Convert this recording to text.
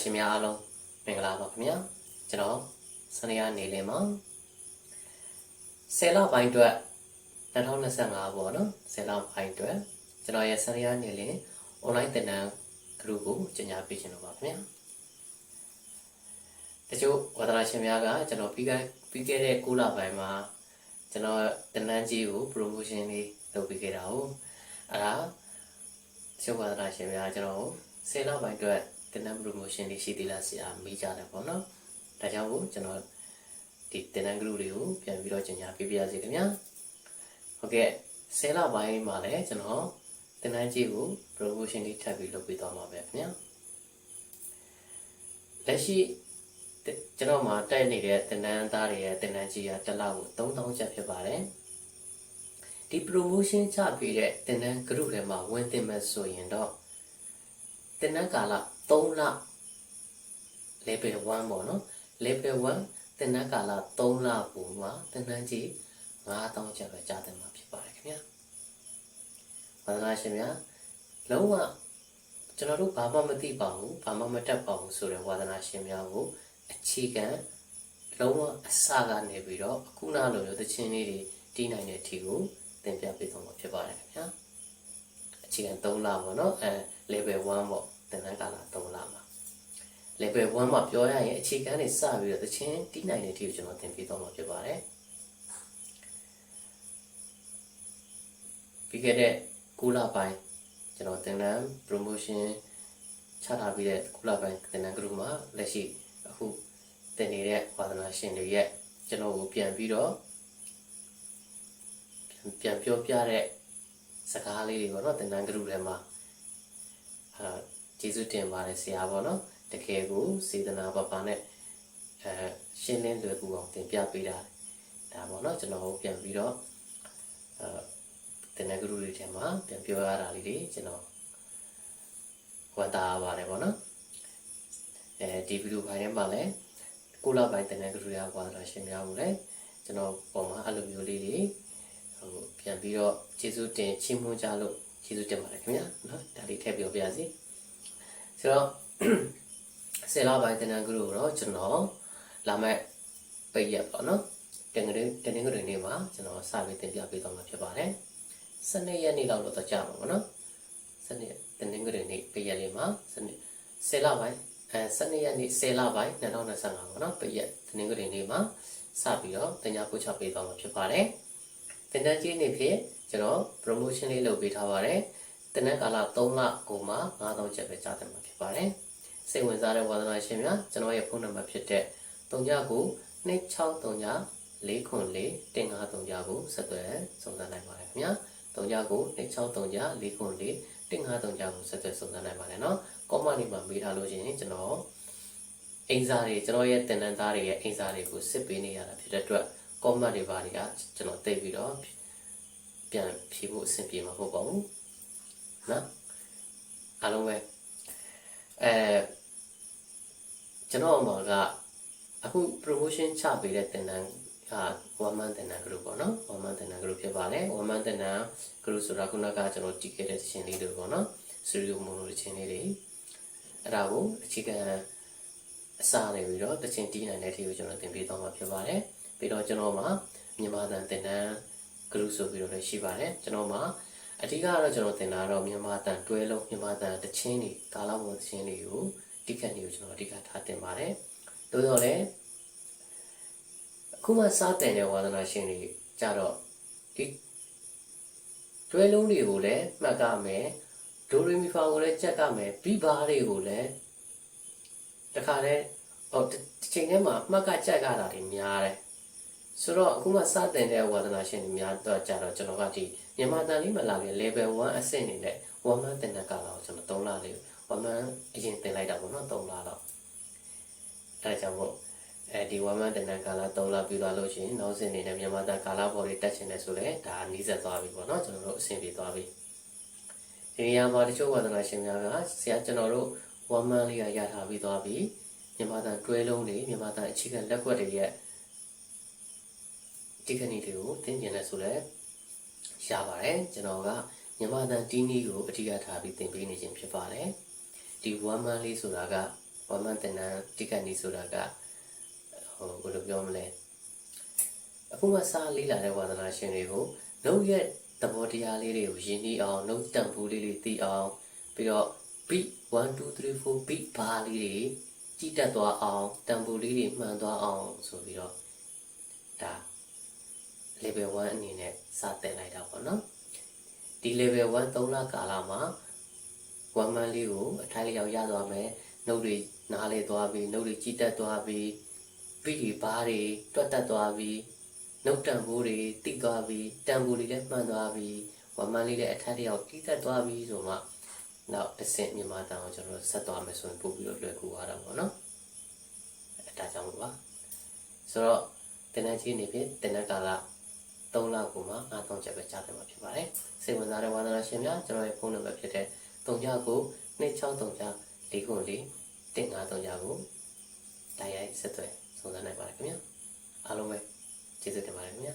ရှင်များအားလုံးမင်္ဂလာပါခင်ဗျာကျွန်တော်စနေရနေလင်းမှာ10လပိုင်းအတွက်2025ပေါ့နော်10လပိုင်းအတွက်ကျွန်တော်ရဲ့စနေရနေလင်း online သင်တန်း group ကိုကြီးညာပေးခြင်းလို့ပါခင်ဗျာတချို့ဝါသနာရှင်များကကျွန်တော်ပြီးခဲ့ပြီးခဲ့တဲ့6လပိုင်းမှာကျွန်တော်သင်တန်းကြီးကို promotion လေးလုပ်ပေးခဲ့တာဟုတ်အဲ့ဒါတချို့ဝါသနာရှင်များကျွန်တော်10လပိုင်းအတွက် တင်နန်း promotion လေးရှိသေးလားဆရာမေးကြတယ်ပေါ့နော်။ဒါကြောင့်မို့ကျွန်တော်ဒီတင်နန်း group တွေကိုပြန်ပြီးတော့ကြီးညာပေးပြရစီခင်ဗျာ။ဟုတ်ကဲ့ဆယ်လပိုင်းမှာလည်းကျွန်တော်တင်နန်းကြီးကို promotion လေးထပ်ပြီးလုပ်ပေးသွားမှာပဲခင်ဗျာ။လက်ရှိကျွန်တော်မှာတိုက်နေတဲ့တင်နန်းသားတွေရဲ့တင်နန်းကြီးကတစ်လကို3000ကျပ်ဖြစ်ပါတယ်။ဒီ promotion ချပေးတဲ့တင်နန်း group ထဲမှာဝင်တင်မဲ့ဆိုရင်တော့တင်နန်းကာလ 3လ level 1ပေါ့နော် level 1တင်နန်းကာလ3လပုံမှာတင်နန်းကြီး9000ကျပ်ပဲကြားတင်မှာဖြစ်ပါတယ်ခင်ဗျာ။ဘာသာရှင်များလုံးဝကျွန်တော်တို့ဘာမှမသိပါဘူးဘာမှမတတ်ပါဘူးဆိုတဲ့ဝါသနာရှင်များကိုအခြေခံလုံးဝအစကနေပြီးတော့အခုနလိုမျိုးသချင်းလေးတွေတီးနိုင်တဲ့အထိကိုသင်ပြပေးသွားမှာဖြစ်ပါတယ်ခင်ဗျာ။အခြေခံ3လပေါ့နော်အဲ level 1ပေါ့ တင်နန်းကာလ3လမှာ level 1မှာပြောရရင်အခြေခံတွေစပြီးတော့သချင်းတီးနိုင်တဲ့အထိကိုကျွန်တော်သင်ပေးသွားမှာဖြစ်ပါတယ်ပြီးခဲ့တဲ့9လပိုင်းကျွန်တော်သင်တန်း promotion ချထားပြီးတဲ့9လပိုင်းသင်တန်း group မှာလက်ရှိအခုသင်နေတဲ့ဝါသနာရှင်တွေရဲ့ကျွန်တော်ကိုပြန်ပြီးတော့ပြန်ပြောပြတဲ့စကားလေးတွေပေါ့နော်သင်တန်း group ထဲမှာအာ ကျေးဇူးတင်ပါတယ်ဆရာပေါ့နော်တကယ်ကိုစေတနာပပနဲ့အဲရှင်းလင်းလွယ်ကူအောင်သင်ပြပေးတာဒါပေါ့နော်ကျွန်တော်ပြန်ပြီးတော့အဲတင်တဲ့ group တွေထဲမှာပြန်ပြောရတာလေးတွေကျွန်တော်ဝတ်တာပါတယ်ပေါ့နော်အဲဒီဗီဒီယိုဖိုင်ထဲမှာလည်းကိုလာပိုင်းတင်တဲ့ group ရပါတာရှင်းပြအောင်လဲကျွန်တော်ပုံမှာအဲ့လိုမျိုးလေးတွေဟိုပြန်ပြီးတော့ကျေးဇူးတင်ချီးမွမ်းကြလို့ကျေးဇူးတင်ပါတယ်ခင်ဗျာနော်ဒါလေးထည့်ပြောပြစီ ဆိုတော့ဆယ်လပိုင်းတင်တဲ့ group ကိုတော့ကျွန်တော်လာမဲ့ပိတ်ရက်ပေါ့နော်တင်ကလေးတင်ငွေနေ့မှာကျွန်တော်စပြီးတင်ပြပေးသွားမှာဖြစ်ပါတယ်စနေရက်နေ့လောက်တော့ကြာမှာပေါ့နော်စနေတင်ငွေနေ့ပိတ်ရက်လေးမှာစနေဆယ်လပိုင်းအဲစနေရက်နေ့ဆယ်လပိုင်း2025ပေါ့နော်ပိတ်ရက်တင်ငွေနေ့မှာစပြီးတော့တင်ညာပို့ချပေးသွားမှာဖြစ်ပါတယ်တင်တန်းကြီးနေ့ဖြစ်ကျွန်တော် promotion လေးလုပ်ပေးထားပါတယ် တနက်ကာလ3လကိုမှ9000ကျပ်ပဲကျတဲ့မှာဖြစ်ပါတယ်။စိတ်ဝင်စားတဲ့ဝါသနာရှင်များကျွန်တော်ရဲ့ဖုန်းနံပါတ်ဖြစ်တဲ့3996394041539ကိုဆက်သွယ်ဆောင်စားနိုင်ပါတယ်ခင်ဗျာ။3996394041539ကိုဆက်သွယ်ဆောင်စားနိုင်ပါတယ်နော်။ကောမန့်တွေမှာမေးထားလို့ရှိရင်ကျွန်တော်အိမ်စာတွေကျွန်တော်ရဲ့တင်နန်းသားတွေရဲ့အိမ်စာတွေကိုစစ်ပေးနေရတာဖြစ်တဲ့အတွက် comment တွေပါတွေကကျွန်တော်တိတ်ပြီးတော့ပြန်ဖြေဖို့အဆင်ပြေမှာမဟုတ်ပါဘူး နော်အားလုံးပဲအဲကျွန်တော်မှာကအခု promotion ချပေးတဲ့တင်တန်းဟာ one month တင်တန်း group ပေါ့နော် one month တင်တန်း group ဖြစ်ပါတယ် one month တင်တန်း group ဆိုတာခုနကကျွန်တော်တည်ခဲ့တဲ့ရှင်လေးတွေပေါ့နော် studio mono တခြင်းလေးတွေအဲ့ဒါကိုအခြေခံအစနေပြီးတော့တခြင်းတီးနိုင်တဲ့အထိကိုကျွန်တော်သင်ပေးသွားမှာဖြစ်ပါတယ်ပြီးတော့ကျွန်တော်မှာမြန်မာတန်တင်တန်း group ဆိုပြီးတော့လည်းရှိပါတယ်ကျွန်တော်မှာ အဓိကကတော့ကျွန်တော်သင်တာတော့မြန်မာတန်တွဲလုံးမြန်မာတန်တခြင်းတွေကာလပေါ်တခြင်းတွေကိုတိခတ်တွေကိုကျွန်တော်အဓိကထားတင်ပါတယ်။သို့တော့လည်းအခုမှစတင်တဲ့ဝါသနာရှင်တွေကြတော့ဒီတွဲလုံးတွေကိုလည်းမှတ်ကမယ်ဒိုရီမီဖာကိုလည်းကြက်ကမယ်ဘီဘာတွေကိုလည်းတခါလဲဟိုတစ်ချိန်ထဲမှာမှတ်ကကြက်ကတာတွေများတယ်ဆိုတော့အခုမှစတင်တဲ့ဝါသနာရှင်တွေများတော့ကြတော့ကျွန်တော်ကဒီ မြန်မာတန်လေးမလာခင် level 1အဆင့်နေနဲ့ဝမ်မန်တင်တဲ့ကာလာကိုကျွန်တော်3လလေးဝမ်မန်အရင်တင်လိုက်တာပေါ့နော်3လတော့အဲဒါကြောင့်မို့အဲဒီဝမ်မန်တင်တဲ့ကာလာ3လပြီးသွားလို့ရှိရင်နောက်စဉ်နေတဲ့မြန်မာတန်ကာလာပေါ်တွေတက်ချင်တယ်ဆိုလဲဒါနီးစပ်သွားပြီပေါ့နော်ကျွန်တော်တို့အဆင်ပြေသွားပြီဒီနေရာမှာတချို့ဝါသနာရှင်များကဆရာကျွန်တော်တို့ဝမ်မန်လေးကရထားပြီးသွားပြီမြန်မာတန်တွဲလုံးတွေမြန်မာတန်အခြေခံလက်ကွက်တွေရဲ့ဒီကနေ့တွေကိုသင်ကျင်လဲဆိုလဲ ရပါတယ်ကျွန်တော်ကမြန်မာတန်တီးနီးကိုအဓိကထားပြီးသင်ပေးနေခြင်းဖြစ်ပါတယ်ဒီ one man လေးဆိုတာကဝမ်းမတင်တန်းတိကတ်နေဆိုတာကဟိုဘယ်လိုပြောမလဲအခုမှစားလေးလာတဲ့ဝါသနာရှင်တွေကိုနှုတ်ရဲ့သဘောတရားလေးတွေကိုရင်းနှီးအောင်နှုတ်တန်ဖိုးလေးတွေသိအောင်ပြီးတော့ beat 1 2 3 4 beat ဘာလေးတွေကြည်တက်သွားအောင်တန်ဖိုးလေးတွေမှန်သွားအောင်ဆိုပြီးတော့ဒါ level 1အနေနဲ့စတင်လိုက်တာပေါ့နော်ဒီ level 1 3လကာလမှာ one man လေးကိုအထိုက်လျောက်ရသွားမယ်နှုတ်တွေနားလေသွားပြီးနှုတ်တွေကြည်တက်သွားပြီးပြီးဒီဘားတွေတွတ်တက်သွားပြီးနှုတ်တန်ဖိုးတွေတိသွားပြီးတန်ဖိုးတွေလည်းမှန်သွားပြီး one man လေးလည်းအထိုက်လျောက်ကြည်တက်သွားပြီးဆိုမှနောက်တစ်ဆင့်မြန်မာတန်ကိုကျွန်တော်တို့ဆက်သွားမယ်ဆိုရင်ပို့ပြီးတော့လွယ်ကူသွားတာပေါ့နော်အဲဒါကြောင့်လို့ပါဆိုတော့တင်တဲ့ချင်းနေဖြင့်တင်တဲ့ကာလ 3လကိုမှ9000ချက်ပဲကြားတယ်မှာဖြစ်ပါတယ်စိတ်ဝင်စားတဲ့ဝါသနာရှင်များကျွန်တော်ရဲ့ဖုန်းနံပါတ်ဖြစ်တဲ့3ကြကို2634ကြ4ခု4 153ကြကိုတိုက်ရိုက်ဆက်သွယ်စုံစမ်းနိုင်ပါတယ်ခင်ဗျာအားလုံးပဲကျေးဇူးတင်ပါတယ်ခင်ဗျာ